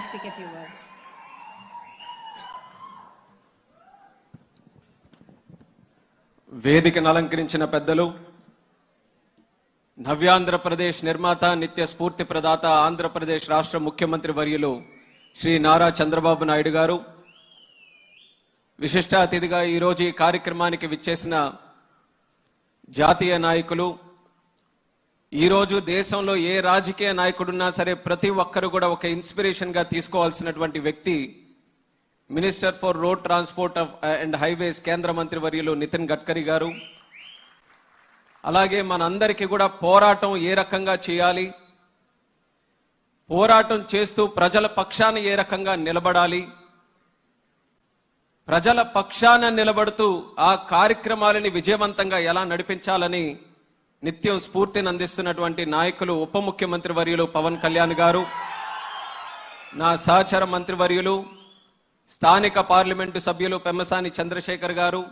kindly speak a few words. వేదికను అలంకరించిన పెద్దలు నవ్యాంధ్రప్రదేశ్ నిర్మాత నిత్య స్ఫూర్తి ప్రదాత ఆంధ్రప్రదేశ్ రాష్ట్ర ముఖ్యమంత్రి వర్యులు శ్రీ నారా చంద్రబాబు నాయుడు గారు విశిష్ట అతిథిగా ఈరోజు ఈ కార్యక్రమానికి విచ్చేసిన జాతీయ నాయకులు ఈరోజు దేశంలో ఏ రాజకీయ నాయకుడున్నా సరే ప్రతి ఒక్కరు కూడా ఒక ఇన్స్పిరేషన్గా తీసుకోవాల్సినటువంటి వ్యక్తి minister for road transport and highways కేంద్ర మంత్రి వర్యులు నితిన్ గడ్కరీ గారు. అలాగే మనందరికీ కూడా పోరాటం ఏ రకంగా చేయాలి? పోరాటం చేస్తూ ప్రజల పక్షాన ఏ రకంగా నిలబడాలి? ప్రజల పక్షాన నిలబడుతూ ఆ కార్యక్రమాలని విజయవంతంగా ఎలా నడిపించాలని నిత్యం స్ఫూర్తిని అందిస్తున్నటువంటి నాయకులు ఉప ముఖ్యమంత్రి వర్యులు పవన్ కళ్యాణ్ గారు నా సహచర మంత్రివర్యులు స్థానిక పార్లమెంటు సభ్యులు పెమ్మసాని చంద్రశేఖర్ గారు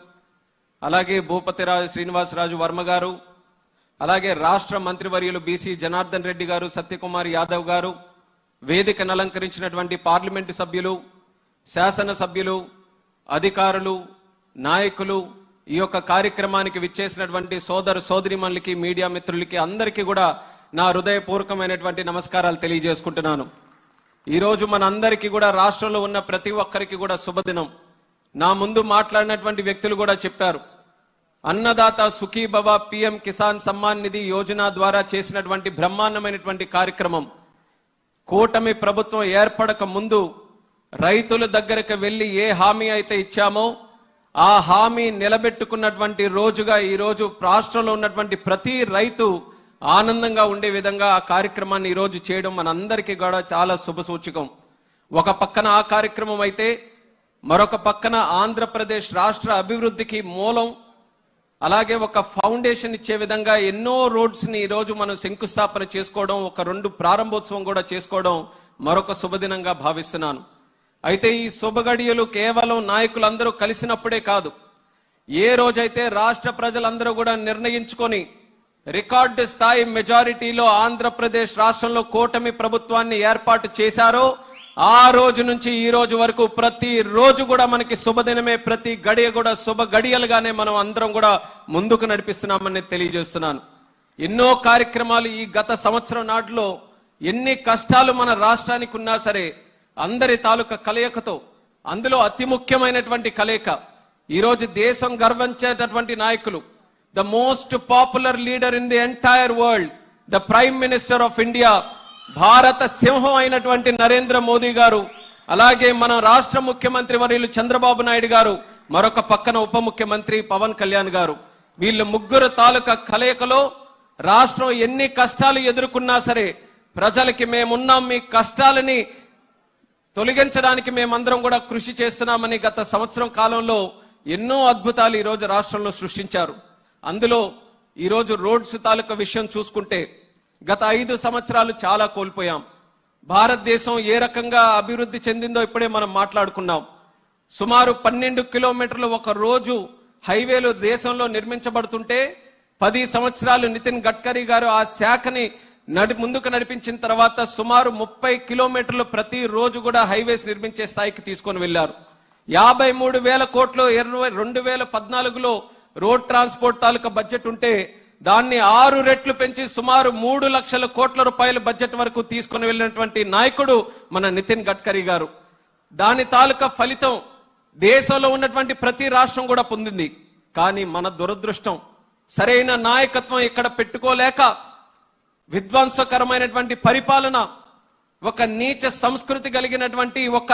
అలాగే భూపతిరాజు శ్రీనివాసరాజు వర్మ గారు అలాగే రాష్ట్ర మంత్రివర్యులు బీసీ జనార్దన్ రెడ్డి గారు సత్యకుమార్ యాదవ్ గారు వేదికను అలంకరించినటువంటి పార్లమెంటు సభ్యులు శాసన సభ్యులు అధికారులు నాయకులు ఈ యొక్క కార్యక్రమానికి విచ్చేసినటువంటి సోదరు సోదరిమణులకి మీడియా మిత్రులకి అందరికీ కూడా నా హృదయపూర్వకమైనటువంటి నమస్కారాలు తెలియజేసుకుంటున్నాను. ఈరోజు మన మనందరికీ కూడా రాష్ట్రంలో ఉన్న ప్రతి ఒక్కరికి కూడా శుభదినం. నా ముందు మాట్లాడినటువంటి వ్యక్తులు కూడా చెప్పారు. అన్నదాత సుఖీభవ పిఎం కిసాన్ సమ్మాన్ నిధి యోజన ద్వారా చేసినటువంటి బ్రహ్మాండమైనటువంటి కార్యక్రమం. కూటమి ప్రభుత్వం ఏర్పడక ముందు రైతుల దగ్గరకు వెళ్ళి ఏ హామీ అయితే ఇచ్చామో ఆ హామీ నిలబెట్టుకున్నటువంటి రోజుగా ఈరోజు రాష్ట్రంలో ఉన్నటువంటి ప్రతి రైతు ఆనందంగా ఉండే విధంగా ఆ కార్యక్రమాన్ని ఈరోజు చేయడం మనందరికీ కూడా చాలా శుభసూచకం ఒక పక్కన ఆ కార్యక్రమం అయితే మరొక పక్కన ఆంధ్రప్రదేశ్ రాష్ట్ర అభివృద్ధికి మూలం అలాగే ఒక ఫౌండేషన్ ఇచ్చే విధంగా ఎన్నో రోడ్స్ని ఈరోజు మనం శంకుస్థాపన చేసుకోవడం ఒక రెండు ప్రారంభోత్సవం కూడా చేసుకోవడం మరొక శుభదినంగా భావిస్తున్నాను. అయితే ఈ శుభగడియలు కేవలం నాయకులందరూ కలిసినప్పుడే కాదు. ఏ రోజైతే రాష్ట్ర ప్రజలందరూ కూడా నిర్ణయించుకొని రికార్డు స్థాయి మెజారిటీలో ఆంధ్రప్రదేశ్ రాష్ట్రంలో కూటమి ప్రభుత్వాన్ని ఏర్పాటు చేశారో ఆ రోజు నుంచి ఈ రోజు వరకు ప్రతి రోజు కూడా మనకి శుభదినమే ప్రతి గడియ కూడా శుభ గడియలుగానే మనం అందరం కూడా ముందుకు నడిపిస్తున్నామని తెలియజేస్తున్నాను. ఎన్నో కార్యక్రమాలు ఈ గత సంవత్సరం నాటిలో ఎన్ని కష్టాలు మన రాష్ట్రానికి ఉన్నా సరే అందరి తాలూకా కలయికతో అందులో అతి ముఖ్యమైనటువంటి కలయిక ఈరోజు దేశం గర్వించేటటువంటి నాయకులు the most popular leader in the entire world the prime minister of India భారత సింహం అయినటువంటి నరేంద్ర మోదీ గారు అలాగే మన రాష్ట్ర ముఖ్యమంత్రి వర్యులు చంద్రబాబు నాయుడు గారు మరొక పక్కన ఉప ముఖ్యమంత్రి పవన్ కళ్యాణ్ గారు. వీళ్ళు ముగ్గురు తాలూకా కలయికలో రాష్ట్రం ఎన్ని కష్టాలు ఎదుర్కొన్నా సరే ప్రజలకి మేమున్నాం మీ కష్టాలని తొలగించడానికి మేమందరం కూడా కృషి చేస్తున్నామని గత సంవత్సరం కాలంలో ఎన్నో అద్భుతాలు ఈరోజు రాష్ట్రంలో సృష్టించారు. అందులో ఈరోజు రోడ్స్ తాలూకా విషయం చూసుకుంటే గత ఐదు సంవత్సరాలు చాలా కోల్పోయాం. భారతదేశం ఏ రకంగా అభివృద్ధి చెందిందో ఇప్పుడే మనం మాట్లాడుకున్నాం. సుమారు పన్నెండు కిలోమీటర్లు ఒక రోజు హైవేలు దేశంలో నిర్మించబడుతుంటే పది సంవత్సరాలు నితిన్ గడ్కరీ గారు ఆ శాఖని నడి ముందుకు నడిపించిన తర్వాత సుమారు ముప్పై కిలోమీటర్లు ప్రతి రోజు కూడా హైవేస్ నిర్మించే స్థాయికి తీసుకొని వెళ్ళారు యాభై మూడు వేల కోట్లు ఇరవై రెండు వేల పద్నాలుగులో రోడ్ ట్రాన్స్పోర్ట్ తాలూకా బడ్జెట్ ఉంటే దాన్ని ఆరు రెట్లు పెంచి సుమారు మూడు లక్షల కోట్ల రూపాయల బడ్జెట్ వరకు తీసుకొని వెళ్ళినటువంటి నాయకుడు మన నితిన్ గడ్కరీ గారు. దాని తాలూకా ఫలితం దేశంలో ఉన్నటువంటి ప్రతి రాష్ట్రం కూడా పొందింది. కానీ మన దురదృష్టం సరైన నాయకత్వం ఇక్కడ పెట్టుకోలేక విధ్వంసకరమైనటువంటి పరిపాలన ఒక నీచ సంస్కృతి కలిగినటువంటి ఒక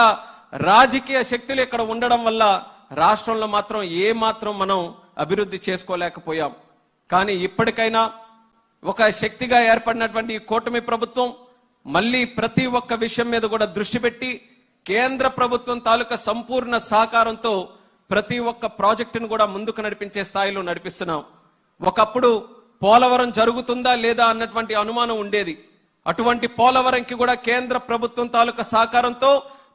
రాజకీయ శక్తులు ఇక్కడ ఉండడం వల్ల రాష్ట్రంలో మాత్రం ఏ మాత్రం మనం అభివృద్ధి చేసుకోలేకపోయాం. కానీ ఇప్పటికైనా ఒక శక్తిగా ఏర్పడినటువంటి ఈ కూటమి ప్రభుత్వం మళ్ళీ ప్రతి ఒక్క విషయం మీద కూడా దృష్టి పెట్టి కేంద్ర ప్రభుత్వం తాలూకా సంపూర్ణ సహకారంతో ప్రతి ఒక్క ప్రాజెక్టును కూడా ముందుకు నడిపించే స్థాయిలో నడిపిస్తున్నాం. ఒకప్పుడు పోలవరం జరుగుతుందా లేదా అన్నటువంటి అనుమానం ఉండేది. అటువంటి పోలవరంకి కూడా కేంద్ర ప్రభుత్వం తాలూకా సహకారంతో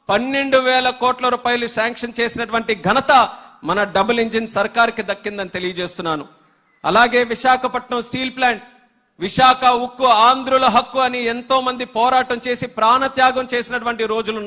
పన్నెండు వేల కోట్ల రూపాయలు శాంక్షన్ చేసినటువంటి ఘనత మన డబుల్ ఇంజిన్ సర్కార్కి దక్కిందని తెలియజేస్తున్నాను. అలాగే విశాఖపట్నం స్టీల్ ప్లాంట్ విశాఖ ఉక్కు ఆంధ్రుల హక్కు అని ఎంతో మంది పోరాటం చేసి ప్రాణత్యాగం చేసినటువంటి రోజులు